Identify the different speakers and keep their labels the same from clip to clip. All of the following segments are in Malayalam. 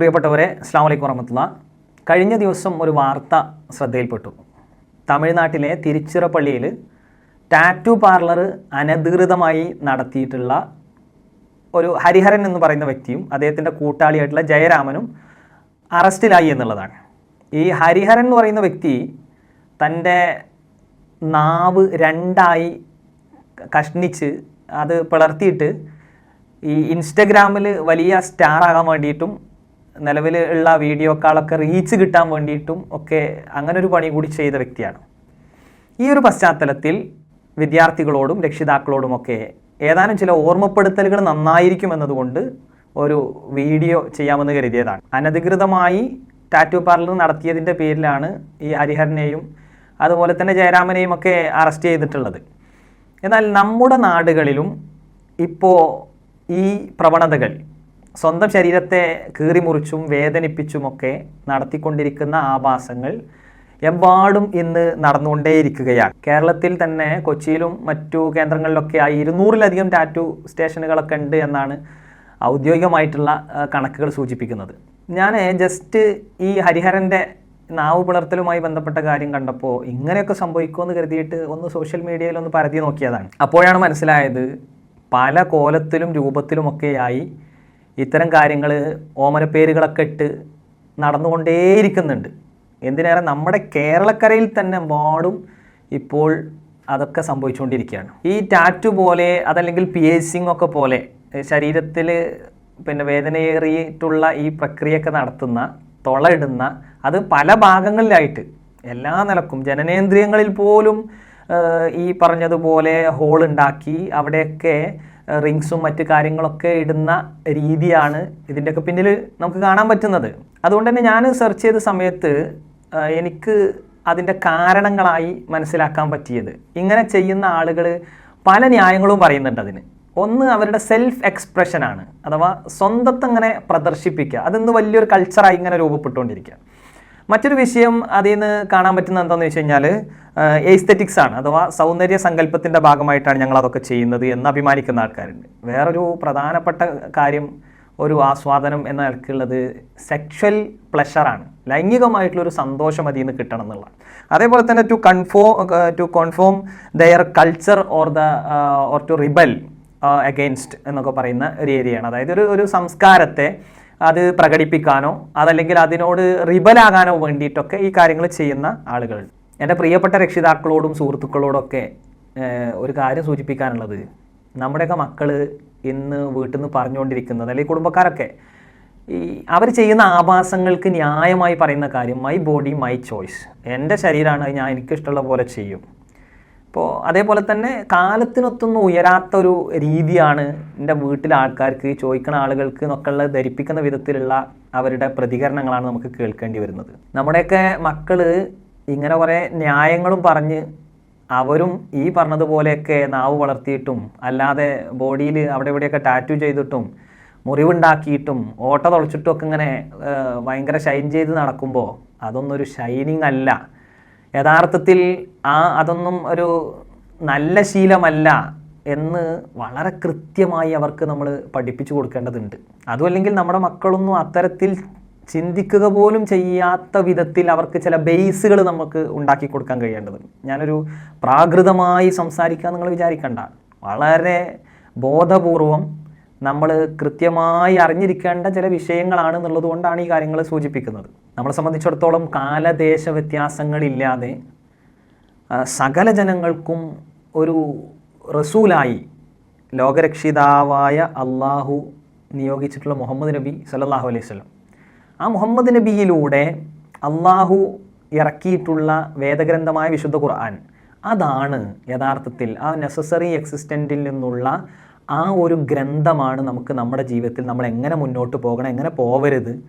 Speaker 1: പ്രിയപ്പെട്ടവരെ അസ്സാം വലൈക്കും വറഹമത്തുള്ള. കഴിഞ്ഞ ദിവസം ഒരു വാർത്ത ശ്രദ്ധയിൽപ്പെട്ടു. തമിഴ്നാട്ടിലെ തിരുച്ചിറപ്പള്ളിയിൽ ടാറ്റു പാർലർ അനധികൃതമായി നടത്തിയിട്ടുള്ള ഒരു ഹരിഹരൻ എന്ന് പറയുന്ന വ്യക്തിയും അദ്ദേഹത്തിന്റെ കൂട്ടാളിയായിട്ടുള്ള ജയരാമനും അറസ്റ്റിലായി എന്നുള്ളതാണ്. ഈ ഹരിഹരൻ എന്ന് പറയുന്ന വ്യക്തി തന്റെ നാവ് രണ്ടായി കഷ്ണിച്ച് അത് പിളർത്തിയിട്ട് ഈ ഇൻസ്റ്റഗ്രാമിൽ വലിയ സ്റ്റാർ ആകാൻ വേണ്ടിയിട്ടും നിലവിൽ ഉള്ള വീഡിയോക്കാളൊക്കെ റീച്ച് കിട്ടാൻ വേണ്ടിയിട്ടും ഒക്കെ അങ്ങനെ ഒരു പണി കൂടി ചെയ്ത വ്യക്തിയാണ്. ഈ ഒരു പശ്ചാത്തലത്തിൽ വിദ്യാർത്ഥികളോടും രക്ഷിതാക്കളോടുമൊക്കെ ഏതാനും ചില ഓർമ്മപ്പെടുത്തലുകൾ നന്നായിരിക്കും എന്നതുകൊണ്ട് ഒരു വീഡിയോ ചെയ്യാമെന്ന് കരുതിയതാണ്. അനധികൃതമായി ടാറ്റു പാർലർ നടത്തിയതിന്റെ പേരിലാണ് ഈ ഹരിഹരനെയും അതുപോലെ തന്നെ ജയരാമനെയും ഒക്കെ അറസ്റ്റ് ചെയ്തിട്ടുള്ളത്. എന്നാൽ നമ്മുടെ നാടുകളിലും ഇപ്പോൾ ഈ പ്രവണതകൾ സ്വന്തം ശരീരത്തെ കീറിമുറിച്ചും വേദനിപ്പിച്ചുമൊക്കെ നടത്തിക്കൊണ്ടിരിക്കുന്ന ആഭാസങ്ങൾ എമ്പാടും ഇന്ന് നടന്നുകൊണ്ടേയിരിക്കുകയാണ്. കേരളത്തിൽ തന്നെ കൊച്ചിയിലും മറ്റു കേന്ദ്രങ്ങളിലൊക്കെ ആയി ഇരുന്നൂറിലധികം ടാറ്റു സ്റ്റേഷനുകളൊക്കെ ഉണ്ട് എന്നാണ് ഔദ്യോഗികമായിട്ടുള്ള കണക്കുകൾ സൂചിപ്പിക്കുന്നത്. ഞാൻ ജസ്റ്റ് ഈ ഹരിഹരന്റെ നാവ് പുലർത്തലുമായി ബന്ധപ്പെട്ട കാര്യം കണ്ടപ്പോൾ ഇങ്ങനെയൊക്കെ സംഭവിക്കുമെന്ന് കരുതിയിട്ട് ഒന്ന് സോഷ്യൽ മീഡിയയിൽ ഒന്ന് പരതി നോക്കിയതാണ്. അപ്പോഴാണ് മനസ്സിലായത് പല കോലത്തിലും രൂപത്തിലുമൊക്കെയായി ഇത്തരം കാര്യങ്ങൾ ഓമനപ്പേരുകളൊക്കെ ഇട്ട് നടന്നുകൊണ്ടേയിരിക്കുന്നുണ്ട്. എന്തിനേറെ നമ്മുടെ കേരളക്കരയിൽ തന്നെ മോഡും ഇപ്പോൾ അതൊക്കെ സംഭവിച്ചുകൊണ്ടിരിക്കുകയാണ്. ഈ ടാറ്റു പോലെ അതല്ലെങ്കിൽ പിയേസിംഗ് ഒക്കെ പോലെ ശരീരത്തിൽ പിന്നെ വേദനയേറിയിട്ടുള്ള ഈ പ്രക്രിയയൊക്കെ നടത്തുന്ന തുളയിടുന്ന അത് പല ഭാഗങ്ങളിലായിട്ട് എല്ലാ നിലക്കും ജനനേന്ദ്രിയങ്ങളിൽ പോലും ഈ പറഞ്ഞതുപോലെ ഹോൾ ഉണ്ടാക്കി അവിടെയൊക്കെ റിങ്സും മറ്റു കാര്യങ്ങളൊക്കെ ഇടുന്ന രീതിയാണ് ഇതിന്റെയൊക്കെ പിന്നിൽ നമുക്ക് കാണാൻ പറ്റുന്നത്. അതുകൊണ്ട് തന്നെ ഞാൻ സെർച്ച് ചെയ്ത സമയത്ത് എനിക്ക് അതിന്റെ കാരണങ്ങളായി മനസ്സിലാക്കാൻ പറ്റിയത്. ഇങ്ങനെ ചെയ്യുന്ന ആളുകൾ പല ന്യായങ്ങളും പറയുന്നുണ്ട് അതിന്. ഒന്ന് അവരുടെ സെൽഫ് എക്സ്പ്രഷനാണ് അഥവാ സ്വന്തത്തെ അങ്ങനെ പ്രദർശിപ്പിക്കുക. അതിന്ന് വലിയൊരു കൾച്ചറായി ഇങ്ങനെ രൂപപ്പെട്ടുകൊണ്ടിരിക്കുക. മറ്റൊരു വിഷയം അതിൽ നിന്ന് കാണാൻ പറ്റുന്ന എന്താണെന്ന് വെച്ച് കഴിഞ്ഞാൽ എസ്തെറ്റിക്സ് ആണ്. അഥവാ സൗന്ദര്യ സങ്കല്പത്തിന്റെ ഭാഗമായിട്ടാണ് ഞങ്ങൾ അതൊക്കെ ചെയ്യുന്നത് എന്ന് അഭിമാനിക്കുന്ന ആൾക്കാരുണ്ട്. വേറൊരു പ്രധാനപ്പെട്ട കാര്യം ഒരു ആസ്വാദനം എന്ന നിലക്കുള്ളത് സെക്ഷൽ പ്ലഷറാണ് ലൈംഗികമായിട്ടുള്ളൊരു സന്തോഷം അതിൽ നിന്ന് കിട്ടണം എന്നുള്ളതാണ്. അതേപോലെ തന്നെ to conform to conform their culture or the or to rebel against എന്നൊക്കെ പറയുന്ന ഒരു ഏരിയയാണ് അതായത് ഒരു ഒരു സംസ്കാരത്തെ അത് പ്രകടിപ്പിക്കാനോ അതല്ലെങ്കിൽ അതിനോട് റിബലാകാനോ വേണ്ടിയിട്ടൊക്കെ ഈ കാര്യങ്ങൾ ചെയ്യുന്ന ആളുകൾ. എന്റെ പ്രിയപ്പെട്ട രക്ഷിതാക്കളോടും സുഹൃത്തുക്കളോടൊക്കെ ഒരു കാര്യം സൂചിപ്പിക്കാനുള്ളത്. നമ്മുടെയൊക്കെ മക്കൾ ഇന്ന് വീട്ടിൽ നിന്ന് പറഞ്ഞുകൊണ്ടിരിക്കുന്നത് അല്ലെങ്കിൽ കുടുംബക്കാരൊക്കെ ഈ അവർ ചെയ്യുന്ന ആഭാസങ്ങൾക്ക് ന്യായമായി പറയുന്ന കാര്യം മൈ ബോഡി മൈ ചോയ്സ് എന്റെ ശരീരമാണ് ഞാൻ എനിക്കിഷ്ടമുള്ള പോലെ ചെയ്യും. ഇപ്പോൾ അതേപോലെ തന്നെ കാലത്തിനൊത്തൊന്നും ഉയരാത്ത ഒരു രീതിയാണ് എന്റെ വീട്ടിലെ ആൾക്കാർക്ക് ചോദിക്കുന്ന ആളുകൾക്ക് എന്നൊക്കെ ഉള്ള ധരിപ്പിക്കുന്ന വിധത്തിലുള്ള അവരുടെ പ്രതികരണങ്ങളാണ് നമുക്ക് കേൾക്കേണ്ടി വരുന്നത്. നമ്മുടെയൊക്കെ മക്കൾ ഇങ്ങനെ കുറേ ന്യായങ്ങളും പറഞ്ഞ് അവരും ഈ പറഞ്ഞതുപോലെയൊക്കെ നാവ് വളർത്തിയിട്ടും അല്ലാതെ ബോഡിയിൽ അവിടെ ഇവിടെയൊക്കെ ടാറ്റു ചെയ്തിട്ടും മുറിവുണ്ടാക്കിയിട്ടും ഓട്ട തുളച്ചിട്ടും ഒക്കെ ഇങ്ങനെ ഭയങ്കര ഷൈൻ ചെയ്ത് നടക്കുമ്പോൾ അതൊന്നൊരു ഷൈനിങ് അല്ല. യഥാർത്ഥത്തിൽ ആ അതൊന്നും ഒരു നല്ല ശീലമല്ല എന്ന് വളരെ കൃത്യമായി അവർക്ക് നമ്മൾ പഠിപ്പിച്ചു കൊടുക്കേണ്ടതുണ്ട്. അതുമല്ലെങ്കിൽ നമ്മുടെ മക്കളൊന്നും അത്തരത്തിൽ ചിന്തിക്കുക പോലും ചെയ്യാത്ത വിധത്തിൽ അവർക്ക് ചില ബേസുകൾ നമുക്ക് ഉണ്ടാക്കി കൊടുക്കാൻ കഴിയേണ്ടതുണ്ട് ഞാനൊരു പ്രാകൃതമായി സംസാരിക്കുക നിങ്ങൾ വിചാരിക്കണ്ട. വളരെ ബോധപൂർവം നമ്മൾ കൃത്യമായി അറിഞ്ഞിരിക്കേണ്ട ചില വിഷയങ്ങളാണ് എന്നുള്ളത് കൊണ്ടാണ് ഈ കാര്യങ്ങൾ സൂചിപ്പിക്കുന്നത്. നമ്മളെ സംബന്ധിച്ചിടത്തോളം കാലദേശ വ്യത്യാസങ്ങളില്ലാതെ സകല ജനങ്ങൾക്കും ഒരു റസൂലായി ലോകരക്ഷിതാവായ അള്ളാഹു നിയോഗിച്ചിട്ടുള്ള മുഹമ്മദ് നബി സല്ലാഹു അലൈഹി സ്വലം ആ മുഹമ്മദ് നബിയിലൂടെ അള്ളാഹു ഇറക്കിയിട്ടുള്ള വേദഗ്രന്ഥമായ വിശുദ്ധ ഖുർആൻ അതാണ് യഥാർത്ഥത്തിൽ ആ നെസസറി എക്സിസ്റ്റന്റിൽ നിന്നുള്ള ആ ഒരു ഗ്രന്ഥമാണ് നമുക്ക് നമ്മുടെ ജീവിതത്തിൽ നമ്മൾ എങ്ങനെ മുന്നോട്ട് പോകണം എങ്ങനെ പോവരുത്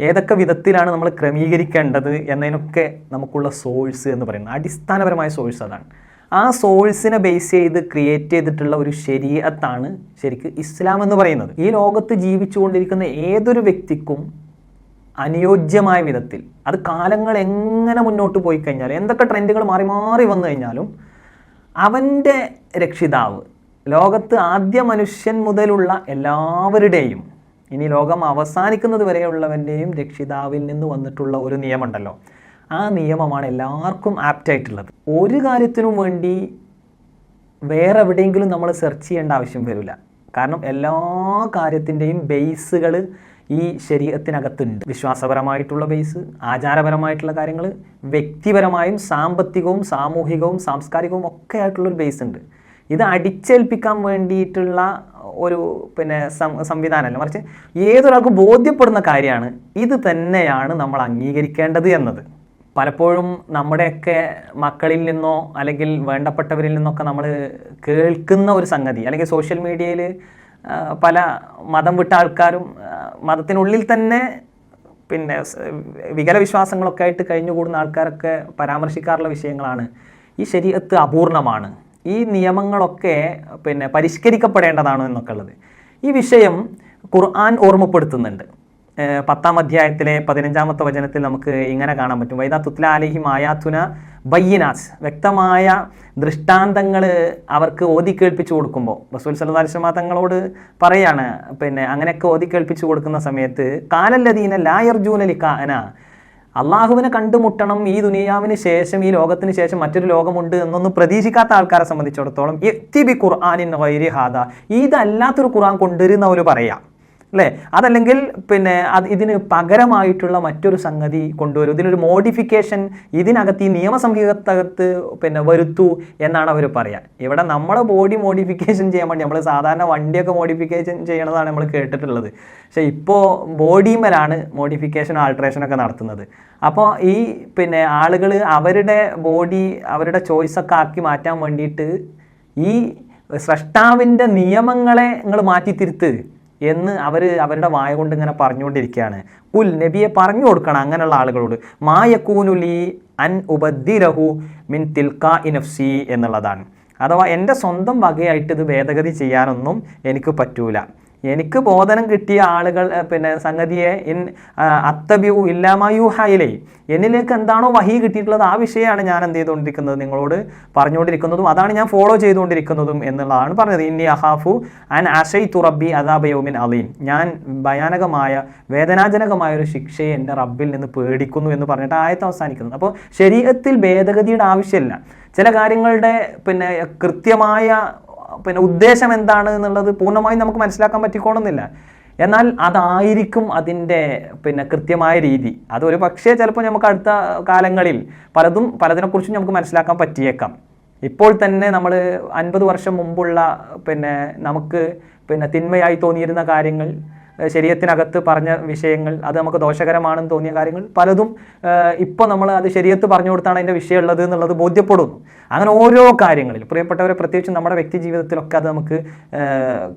Speaker 1: ഏതൊക്കെ വിധത്തിലാണ് നമ്മൾ ക്രമീകരിക്കേണ്ടത് എന്നതിനൊക്കെ നമുക്കുള്ള സോഴ്സ് എന്ന് പറയുന്നത്. അടിസ്ഥാനപരമായ സോഴ്സ് അതാണ്. ആ സോഴ്സിനെ ബേസ് ചെയ്ത് ക്രിയേറ്റ് ചെയ്തിട്ടുള്ള ഒരു ശരീരത്താണ് ശരിക്ക് ഇസ്ലാം എന്ന് പറയുന്നത്. ഈ ലോകത്ത് ജീവിച്ചുകൊണ്ടിരിക്കുന്ന ഏതൊരു വ്യക്തിക്കും അനുയോജ്യമായ വിധത്തിൽ അത് കാലങ്ങൾ എങ്ങനെ മുന്നോട്ട് പോയി കഴിഞ്ഞാലും എന്തൊക്കെ ട്രെൻഡുകൾ മാറി മാറി വന്നു കഴിഞ്ഞാലും അവന്റെ രക്ഷിതാവ് ലോകത്ത് ആദ്യ മനുഷ്യൻ മുതലുള്ള എല്ലാവരുടെയും ഇനി ലോകം അവസാനിക്കുന്നത് വരെയുള്ളവന്റെയും രക്ഷിതാവിൽ നിന്ന് വന്നിട്ടുള്ള ഒരു നിയമമുണ്ടല്ലോ. ആ നിയമമാണ് എല്ലാവർക്കും ആപ്റ്റായിട്ടുള്ളത്. ഒരു കാര്യത്തിനും വേണ്ടി വേറെ എവിടെയെങ്കിലും നമ്മൾ സെർച്ച് ചെയ്യേണ്ട ആവശ്യം വരില്ല. കാരണം എല്ലാ കാര്യത്തിന്റെയും ബേസുകൾ ഈ ശരീരത്തിനകത്തുണ്ട്. വിശ്വാസപരമായിട്ടുള്ള ബേസ് ആചാരപരമായിട്ടുള്ള കാര്യങ്ങൾ വ്യക്തിപരമായും സാമ്പത്തികവും സാമൂഹികവും സാംസ്കാരികവും ഒക്കെ ആയിട്ടുള്ളൊരു ബേസ് ഉണ്ട്. ഇത് അടിച്ചേൽപ്പിക്കാൻ വേണ്ടിയിട്ടുള്ള ഒരു പിന്നെ സംവിധാനമല്ല മറിച്ച് ഏതൊരാൾക്കും ബോധ്യപ്പെടുന്ന കാര്യമാണ്. ഇത് തന്നെയാണ് നമ്മൾ അംഗീകരിക്കേണ്ടത് എന്നത്. പലപ്പോഴും നമ്മുടെയൊക്കെ മക്കളിൽ നിന്നോ അല്ലെങ്കിൽ വേണ്ടപ്പെട്ടവരിൽ നിന്നൊക്കെ നമ്മൾ കേൾക്കുന്ന ഒരു സംഗതി. അല്ലെങ്കിൽ സോഷ്യൽ മീഡിയയിൽ പല മതം വിട്ട ആൾക്കാരും മതത്തിനുള്ളിൽ തന്നെ പിന്നെ വികല വിശ്വാസങ്ങളൊക്കെ ആയിട്ട് കഴിഞ്ഞുകൂടുന്ന ആൾക്കാരൊക്കെ പരാമർശിക്കാറുള്ള വിഷയങ്ങളാണ്. ഈ ശരീരത്ത് അപൂർണമാണ്. ഈ നിയമങ്ങളൊക്കെ പിന്നെ പരിഷ്കരിക്കപ്പെടേണ്ടതാണ് എന്നൊക്കെ ഉള്ളത്. ഈ വിഷയം ഖുർആൻ ഓർമ്മപ്പെടുത്തുന്നുണ്ട്. പത്താം അധ്യായത്തിലെ പതിനഞ്ചാമത്തെ വചനത്തിൽ നമുക്ക് ഇങ്ങനെ കാണാൻ പറ്റും. വൈദാ തുത്ലാലിഹിം ആയാത്തുന ബയ്യനാസ് വ്യക്തമായ ദൃഷ്ടാന്തങ്ങൾ അവർക്ക് ഓതി കേൾപ്പിച്ചു കൊടുക്കുമ്പോൾ റസൂൽ അലൈഹി തങ്ങളോട് പറയാണ് പിന്നെ അങ്ങനെയൊക്കെ ഓതി കേൾപ്പിച്ചു കൊടുക്കുന്ന സമയത്ത് കാലല്ലതീന ലായർജൂന ലിക്കാന അള്ളാഹുവിനെ കണ്ടുമുട്ടണം ഈ ദുനിയാവിന് ശേഷം ഈ ലോകത്തിന് ശേഷം മറ്റൊരു ലോകമുണ്ട് എന്നൊന്നും പ്രതീക്ഷിക്കാത്ത ആൾക്കാരെ സംബന്ധിച്ചിടത്തോളം ഖുർആാനിൻ ഹാദ. ഇതല്ലാത്തൊരു ഖുർആൻ കൊണ്ടുവരുന്നവർ പറയാം. അല്ലേ? അതല്ലെങ്കിൽ പിന്നെ അത് ഇതിന് പകരമായിട്ടുള്ള മറ്റൊരു സംഗതി കൊണ്ടുവരും. ഇതിനൊരു മോഡിഫിക്കേഷൻ ഇതിനകത്ത് ഈ നിയമസംഹിതകത്ത് പിന്നെ വരുത്തു എന്നാണ് അവർ പറയുക ഇവിടെ നമ്മളെ ബോഡി മോഡിഫിക്കേഷൻ ചെയ്യാൻ വേണ്ടി നമ്മൾ സാധാരണ വണ്ടിയൊക്കെ മോഡിഫിക്കേഷൻ ചെയ്യണതാണ് നമ്മൾ കേട്ടിട്ടുള്ളത്. പക്ഷേ ഇപ്പോൾ ബോഡിമേലാണ് മോഡിഫിക്കേഷൻ ആൾട്രേഷനൊക്കെ നടത്തുന്നത്. അപ്പോൾ ഈ പിന്നെ ആളുകൾ അവരുടെ ബോഡി അവരുടെ ചോയ്സൊക്കെ ആക്കി മാറ്റാൻ വേണ്ടിയിട്ട് ഈ സ്രഷ്ടാവിന്റെ നിയമങ്ങളെ നിങ്ങൾ മാറ്റിത്തിരുത്ത്. എന്ന് അവർ അവരുടെ വായ കൊണ്ട് ഇങ്ങനെ പറഞ്ഞുകൊണ്ടിരിക്കുകയാണ്. ഉൽ നബിയെ പറഞ്ഞു കൊടുക്കണം അങ്ങനെയുള്ള ആളുകളോട്. മായക്കൂനുലി അൻ ഉപദ്ദിരഹു മിൻ തിൽക്ക ഇനഫ്സി എന്നുള്ളതാണ്. അഥവാ എന്റെ സ്വന്തം വകയായിട്ട് ഇത് ഭേദഗതി ചെയ്യാനൊന്നും എനിക്ക് പറ്റൂല. എനിക്ക് ബോധനം കിട്ടിയ ആളുകൾ പിന്നെ സംഗതിയെ ഇൻ അത്തബ്യു ഇല്ലാമയു ഹൈലേ എന്നിലേക്ക് എന്താണോ വഹി കിട്ടിയിട്ടുള്ളത് ആ വിഷയമാണ് ഞാൻ എന്ത് ചെയ്തുകൊണ്ടിരിക്കുന്നത് നിങ്ങളോട് പറഞ്ഞുകൊണ്ടിരിക്കുന്നതും അതാണ് ഞാൻ ഫോളോ ചെയ്തുകൊണ്ടിരിക്കുന്നതും എന്നുള്ളതാണ് പറഞ്ഞത്. ഇന്നി അഹാഫു ആൻ അഷൈ തുറബി അദാബയോമിൻ അലീം. ഞാൻ ഭയാനകമായ വേദനാജനകമായ ഒരു ശിക്ഷയെ എന്റെ റബ്ബിൽ നിന്ന് പേടിക്കുന്നു എന്ന് പറഞ്ഞിട്ട് ആയത്ത് അവസാനിക്കുന്നത് അപ്പോൾ ശരീരത്തിൽ ഭേദഗതിയുടെ ആവശ്യമില്ല. ചില കാര്യങ്ങളുടെ പിന്നെ കൃത്യമായ പിന്നെ ഉദ്ദേശം എന്താണ് എന്നുള്ളത് പൂർണമായും നമുക്ക് മനസ്സിലാക്കാൻ പറ്റിക്കോണമെന്നില്ല എന്നാൽ അതായിരിക്കും അതിന്റെ പിന്നെ കൃത്യമായ രീതി. അതൊരു പക്ഷേ ചിലപ്പോൾ നമുക്ക് അടുത്ത കാലങ്ങളിൽ പലതും പലതിനെക്കുറിച്ചും നമുക്ക് മനസ്സിലാക്കാൻ പറ്റിയേക്കാം. ഇപ്പോൾ തന്നെ നമ്മൾ അൻപത് വർഷം മുമ്പുള്ള പിന്നെ നമുക്ക് പിന്നെ തിന്മയായി തോന്നിയിരുന്ന കാര്യങ്ങൾ ശരീരത്തിനകത്ത് പറഞ്ഞ വിഷയങ്ങൾ അത് നമുക്ക് ദോഷകരമാണെന്ന് തോന്നിയ കാര്യങ്ങൾ പലതും ഇപ്പോൾ നമ്മൾ അത് ശരീരത്ത് പറഞ്ഞു കൊടുത്താണ് അതിന്റെ വിഷയമുള്ളത് എന്നുള്ളത് ബോധ്യപ്പെടുന്നു. അങ്ങനെ ഓരോ കാര്യങ്ങളിൽ പ്രിയപ്പെട്ടവരെ പ്രത്യേകിച്ച് നമ്മുടെ വ്യക്തി ജീവിതത്തിലൊക്കെ അത് നമുക്ക്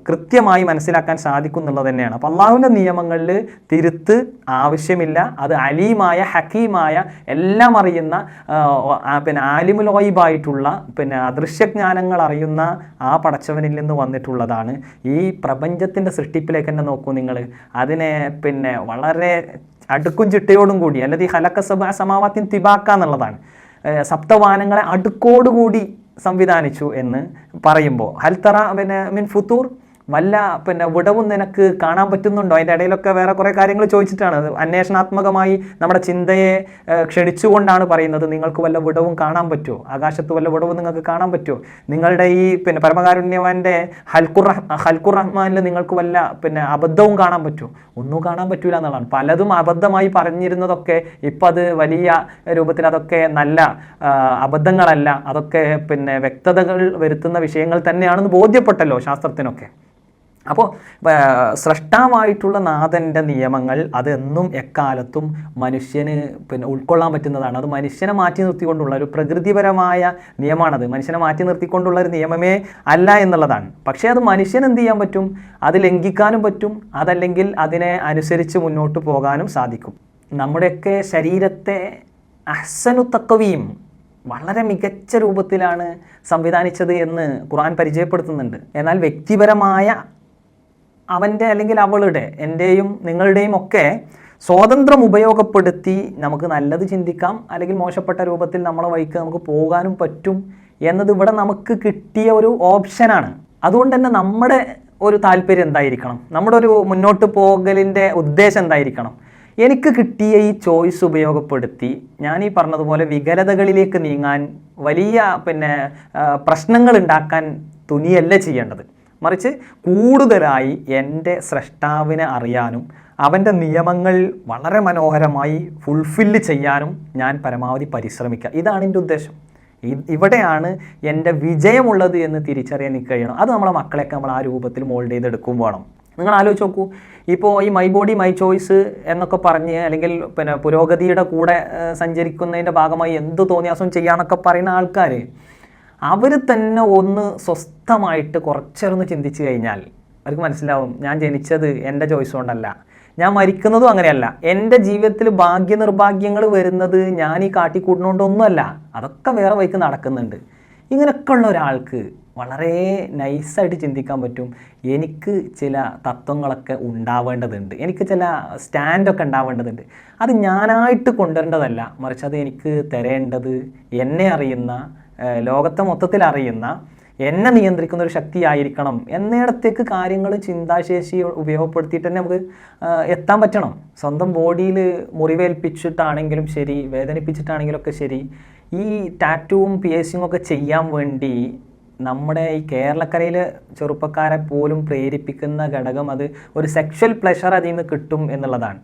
Speaker 1: കൃത്യമായി മനസ്സിലാക്കാൻ സാധിക്കും എന്നുള്ളത് തന്നെയാണ്. അപ്പോൾ അള്ളാഹുവിന്റെ നിയമങ്ങളിൽ തിരുത്ത് ആവശ്യമില്ല അത് അലീമായ ഹക്കീമായ എല്ലാം അറിയുന്ന പിന്നെ ആലിമുലോയിബായിട്ടുള്ള പിന്നെ അദൃശ്യജ്ഞാനങ്ങൾ അറിയുന്ന ആ പടച്ചവനിൽ നിന്ന് വന്നിട്ടുള്ളതാണ്. ഈ പ്രപഞ്ചത്തിന്റെ സൃഷ്ടിപ്പിലേക്ക് തന്നെ നോക്കൂ നിങ്ങൾ. അതിനെ പിന്നെ വളരെ അടുക്കും ചിട്ടയോടും കൂടി അല്ലെങ്കിൽ ഹലക്ക സഭ സമാവാത്തിൻ തിബാക്ക എന്നുള്ളതാണ്. സപ്തവാനങ്ങളെ അടുക്കോടുകൂടി സംവിധാനിച്ചു എന്ന് പറയുമ്പോൾ ഹൽത്തറ പിന്നെ മീൻ ഫുത്തൂർ? വല്ല പിന്നെ വിടവും നിനക്ക് കാണാൻ പറ്റുന്നുണ്ടോ? അതിന്റെ ഇടയിലൊക്കെ വേറെ കുറേ കാര്യങ്ങൾ ചോദിച്ചിട്ടാണ്. അന്വേഷണാത്മകമായി നമ്മുടെ ചിന്തയെ ക്ഷണിച്ചുകൊണ്ടാണ് പറയുന്നത് നിങ്ങൾക്ക് വല്ല വിടവും കാണാൻ പറ്റുമോ ആകാശത്ത് വല്ല വിടവും നിങ്ങൾക്ക് കാണാൻ പറ്റുമോ നിങ്ങളുടെ ഈ പിന്നെ പരമകാരുണ്യവാന്റെ ഹൽക്കുർ ഹൽക്കുർ റഹ്മാനിൽ നിങ്ങൾക്ക് വല്ല പിന്നെ അബദ്ധവും കാണാൻ പറ്റുമോ ഒന്നും കാണാൻ പറ്റൂല എന്നുള്ളതാണ്. പലതും അബദ്ധമായി പറഞ്ഞിരുന്നതൊക്കെ ഇപ്പം അത് വലിയ രൂപത്തിൽ അതൊക്കെ നല്ല അബദ്ധങ്ങളല്ല. അതൊക്കെ പിന്നെ വ്യക്തതകൾ വരുത്തുന്ന വിഷയങ്ങൾ തന്നെയാണെന്ന് ബോധ്യപ്പെട്ടല്ലോ ശാസ്ത്രത്തിനൊക്കെ. അപ്പോൾ സ്രഷ്ടാവായിട്ടുള്ള നാഥന്റെ നിയമങ്ങൾ അതെന്നും എക്കാലത്തും മനുഷ്യന് പിന്നെ ഉൾക്കൊള്ളാൻ പറ്റുന്നതാണ്. അത് മനുഷ്യനെ മാറ്റി നിർത്തിക്കൊണ്ടുള്ള ഒരു പ്രകൃതിപരമായ നിയമമാണത്. മനുഷ്യനെ മാറ്റി നിർത്തിക്കൊണ്ടുള്ള ഒരു നിയമമേ അല്ല എന്നുള്ളതാണ്. പക്ഷേ അത് മനുഷ്യൻ എന്ത് ചെയ്യാൻ പറ്റും? അത് ലംഘിക്കാനും പറ്റും. അതല്ലെങ്കിൽ അതിനെ അനുസരിച്ച് മുന്നോട്ട് പോകാനും സാധിക്കും. നമ്മുടെയൊക്കെ ശരീരത്തെ അഹ്സനു തക്കവിയും വളരെ മികച്ച രൂപത്തിലാണ് സംവിധാനിച്ചത് എന്ന് ഖുർആൻ പരിചയപ്പെടുത്തുന്നുണ്ട്. എന്നാൽ വ്യക്തിപരമായ അവന്റെ അല്ലെങ്കിൽ അവളുടെ എന്റെയും നിങ്ങളുടെയും ഒക്കെ സ്വാതന്ത്ര്യം ഉപയോഗപ്പെടുത്തി നമുക്ക് നല്ലത് ചിന്തിക്കാം. അല്ലെങ്കിൽ മോശപ്പെട്ട രൂപത്തിൽ നമ്മളെ വഴിക്ക് നമുക്ക് പോകാനും പറ്റും എന്നത് ഇവിടെ നമുക്ക് കിട്ടിയ ഒരു ഓപ്ഷനാണ് അതുകൊണ്ട് തന്നെ നമ്മുടെ ഒരു താല്പര്യം എന്തായിരിക്കണം? നമ്മുടെ ഒരു മുന്നോട്ട് പോകലിന്റെ ഉദ്ദേശം എന്തായിരിക്കണം? എനിക്ക് കിട്ടിയ ഈ ചോയ്സ് ഉപയോഗപ്പെടുത്തി ഞാൻ ഈ പറഞ്ഞതുപോലെ വികലതകളിലേക്ക് നീങ്ങാൻ വലിയ പിന്നെ പ്രശ്നങ്ങൾ ഉണ്ടാക്കാൻ തുനിയല്ല ചെയ്യേണ്ടത്. മറിച്ച് കൂടുതലായി എന്റെ സ്രഷ്ടാവിനെ അറിയാനും അവന്റെ നിയമങ്ങൾ വളരെ മനോഹരമായി ഫുൾഫില്ല് ചെയ്യാനും ഞാൻ പരമാവധി പരിശ്രമിക്കുക. ഇതാണ് എന്റെ ഉദ്ദേശം. ഇവിടെയാണ് എന്റെ വിജയമുള്ളത് എന്ന് തിരിച്ചറിയാൻ കഴിയണം. അത് നമ്മളെ മക്കളെയൊക്കെ നമ്മൾ ആ രൂപത്തിൽ മോൾഡ് ചെയ്തെടുക്കും വേണം. നിങ്ങൾ ആലോചിച്ച് നോക്കൂ. ഇപ്പോൾ ഈ മൈ ബോഡി മൈ ചോയ്സ് എന്നൊക്കെ പറഞ്ഞ് അല്ലെങ്കിൽ പിന്നെ പുരോഗതിയുടെ കൂടെ സഞ്ചരിക്കുന്നതിന്റെ ഭാഗമായി എന്ത് തോന്നിയാസം ചെയ്യാമെന്നൊക്കെ പറയുന്ന ആൾക്കാർ അവർ തന്നെ ഒന്ന് സ്വസ്ഥമായിട്ട് കുറച്ചൊന്ന് ചിന്തിച്ചു കഴിഞ്ഞാൽ അവർക്ക് മനസ്സിലാവും ഞാൻ ജനിച്ചത് എന്റെ ചോയ്സ് കൊണ്ടല്ല. ഞാൻ മരിക്കുന്നതും അങ്ങനെയല്ല. എന്റെ ജീവിതത്തിൽ ഭാഗ്യ നിർഭാഗ്യങ്ങൾ വരുന്നത് ഞാൻ ഈ കാട്ടിക്കൂട്ടുന്നതുകൊണ്ടൊന്നുമല്ല അതൊക്കെ വേറെ വഴിക്ക് നടക്കുന്നുണ്ട്. ഇങ്ങനെയൊക്കെ ഉള്ള ഒരാൾക്ക് വളരെ നൈസായിട്ട് ചിന്തിക്കാൻ പറ്റും. എനിക്ക് ചില തത്വങ്ങളൊക്കെ ഉണ്ടാവേണ്ടതുണ്ട്. എനിക്ക് ചില സ്റ്റാൻഡൊക്കെ ഉണ്ടാവേണ്ടതുണ്ട്. അത് ഞാനായിട്ട് കൊണ്ടുവരേണ്ടതല്ല. മറിച്ച് അത് എനിക്ക് തരേണ്ടത് എന്നെ അറിയുന്ന ലോകത്തെ മൊത്തത്തിൽ അറിയുന്ന എന്നെ നിയന്ത്രിക്കുന്ന ഒരു ശക്തിയായിരിക്കണം എന്നിടത്തേക്ക് കാര്യങ്ങൾ ചിന്താശേഷി ഉപയോഗപ്പെടുത്തിയിട്ട് തന്നെ നമുക്ക് എത്താൻ പറ്റണം. സ്വന്തം ബോഡിയിൽ മുറിവേൽപ്പിച്ചിട്ടാണെങ്കിലും ശരി വേദനിപ്പിച്ചിട്ടാണെങ്കിലും ഒക്കെ ശരി ഈ ടാറ്റുവും പിയേഴ്സിങ്ങും ഒക്കെ ചെയ്യാൻ വേണ്ടി നമ്മുടെ ഈ കേരളക്കരയിലെ ചെറുപ്പക്കാരെ പോലും പ്രേരിപ്പിക്കുന്ന ഘടകം അത് ഒരു സെക്ഷൽ പ്ലഷർ അതിൽ നിന്ന് കിട്ടും എന്നുള്ളതാണ്.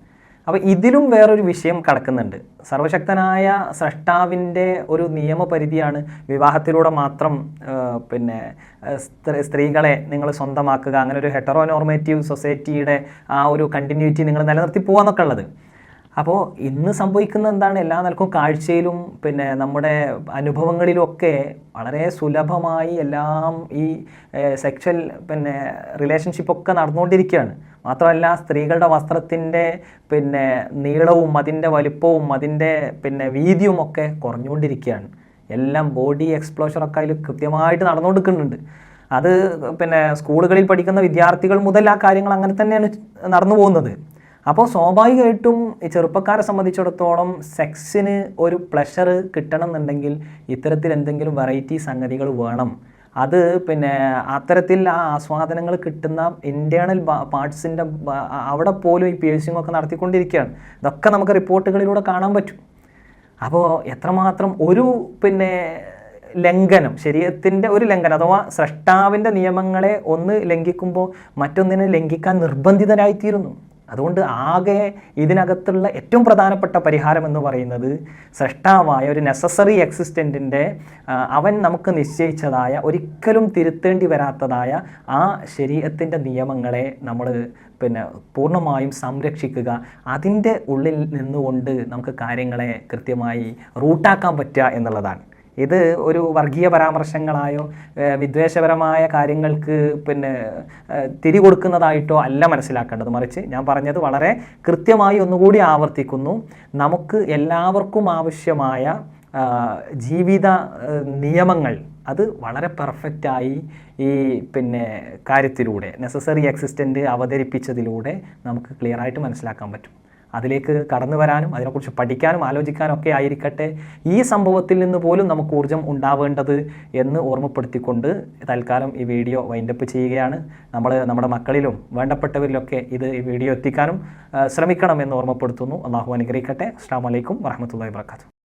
Speaker 1: അപ്പോൾ ഇതിലും വേറൊരു വിഷയം കടക്കുന്നുണ്ട്. സർവശക്തനായ സ്രഷ്ടാവിന്റെ ഒരു നിയമപരിധിയാണ് വിവാഹത്തിലൂടെ മാത്രം പിന്നെ സ്ത്രീ- സ്ത്രീകളെ നിങ്ങൾ സ്വന്തമാക്കുക. അങ്ങനെ ഒരു ഹെറ്ററോനോർമേറ്റീവ് സൊസൈറ്റിയുടെ ആ ഒരു കണ്ടിന്യൂറ്റി നിങ്ങൾ നിലനിർത്തി പോകാമെന്നൊക്കെ ഉള്ളത്. അപ്പോൾ ഇന്ന് സംഭവിക്കുന്ന എന്താണ്? എല്ലാ നിലക്കും കാഴ്ചയിലും പിന്നെ നമ്മുടെ അനുഭവങ്ങളിലും ഒക്കെ വളരെ സുലഭമായി എല്ലാം ഈ സെക്ഷൽ പിന്നെ റിലേഷൻഷിപ്പൊക്കെ നടന്നുകൊണ്ടിരിക്കുകയാണ്. മാത്രമല്ല സ്ത്രീകളുടെ വസ്ത്രത്തിന്റെ പിന്നെ നീളവും അതിന്റെ വലിപ്പവും അതിന്റെ പിന്നെ വീതിയും ഒക്കെ കുറഞ്ഞുകൊണ്ടിരിക്കുകയാണ്. എല്ലാം ബോഡി എക്സ്പ്ലോഷറൊക്കെ അതിൽ കൃത്യമായിട്ട് നടന്നുകൊടുക്കുന്നുണ്ട് അത് പിന്നെ സ്കൂളുകളിൽ പഠിക്കുന്ന വിദ്യാർത്ഥികൾ മുതൽ ആ കാര്യങ്ങൾ അങ്ങനെ തന്നെയാണ് നടന്നു പോകുന്നത്. അപ്പോൾ സ്വാഭാവികമായിട്ടും ഈ ചെറുപ്പക്കാരെ സംബന്ധിച്ചിടത്തോളം സെക്സിന് ഒരു പ്ലഷർ കിട്ടണം എന്നുണ്ടെങ്കിൽ ഇത്തരത്തിൽ എന്തെങ്കിലും വെറൈറ്റി സംഗതികൾ വേണം. അത് പിന്നെ അത്തരത്തിൽ ആ ആസ്വാദനങ്ങൾ കിട്ടുന്ന ഇന്റേണൽ പാർട്സിന്റെ അവിടെ പോലും ഈ പിയേഴ്സിംഗ് ഒക്കെ നടത്തിക്കൊണ്ടിരിക്കുകയാണ്. ഇതൊക്കെ നമുക്ക് റിപ്പോർട്ടുകളിലൂടെ കാണാൻ പറ്റും. അപ്പോൾ എത്രമാത്രം ഒരു പിന്നെ ലംഘനം ശരീരത്തിന്റെ ഒരു ലംഘനം അഥവാ സ്രഷ്ടാവിന്റെ നിയമങ്ങളെ ഒന്ന് ലംഘിക്കുമ്പോൾ മറ്റൊന്നിനെ ലംഘിക്കാൻ നിർബന്ധിതരായിത്തീരുന്നു അതുകൊണ്ട് ആകെ ഇതിനകത്തുള്ള ഏറ്റവും പ്രധാനപ്പെട്ട പരിഹാരം എന്ന് പറയുന്നത് സൃഷ്ടാവായ ഒരു നെസസറി എക്സിസ്റ്റന്റിന്റെ അവൻ നമുക്ക് നിശ്ചയിച്ചതായ ഒരിക്കലും തിരുത്തേണ്ടി വരാത്തതായ ആ ശരീരത്തിന്റെ നിയമങ്ങളെ നമ്മൾ പിന്നെ പൂർണമായും സംരക്ഷിക്കുക. അതിന്റെ ഉള്ളിൽ നിന്നുകൊണ്ട് നമുക്ക് കാര്യങ്ങളെ കൃത്യമായി റൂട്ടാക്കാൻ പറ്റുക എന്നുള്ളതാണ്. ഇത് ഒരു വർഗീയ പരാമർശങ്ങളായോ വിദ്വേഷപരമായ കാര്യങ്ങൾക്ക് പിന്നെ തിരി കൊടുക്കുന്നതായിട്ടോ അല്ല മനസ്സിലാക്കേണ്ടത്. മറിച്ച് ഞാൻ പറഞ്ഞത് വളരെ കൃത്യമായി ഒന്നുകൂടി ആവർത്തിക്കുന്നു. നമുക്ക് എല്ലാവർക്കും ആവശ്യമായ ജീവിത നിയമങ്ങൾ അത് വളരെ പെർഫെക്റ്റായി ഈ പിന്നെ കാര്യത്തിലൂടെ നെസസറി എക്സിസ്റ്റന്റ് അവതരിപ്പിച്ചതിലൂടെ നമുക്ക് ക്ലിയറായിട്ട് മനസ്സിലാക്കാൻ പറ്റും. അതിലേക്ക് കടന്നു വരാനും അതിനെക്കുറിച്ച് പഠിക്കാനും ആലോചിക്കാനും ഒക്കെ ആയിരിക്കട്ടെ. ഈ സംഭവത്തിൽ നിന്ന് പോലും നമുക്ക് ഊർജം ഉണ്ടാവേണ്ടത് എന്ന് ഓർമ്മപ്പെടുത്തിക്കൊണ്ട് തൽക്കാലം ഈ വീഡിയോ വൈൻഡപ്പ് ചെയ്യുകയാണ്. നമ്മൾ നമ്മുടെ മക്കളിലും വേണ്ടപ്പെട്ടവരിലൊക്കെ ഇത് ഈ വീഡിയോ എത്തിക്കാനും ശ്രമിക്കണം എന്ന് ഓർമ്മപ്പെടുത്തുന്നു. അള്ളാഹു അനുഗ്രഹിക്കട്ടെ. അസ്സാം വലൈക്കും വറഹമത്തല്ലാ വാത്തു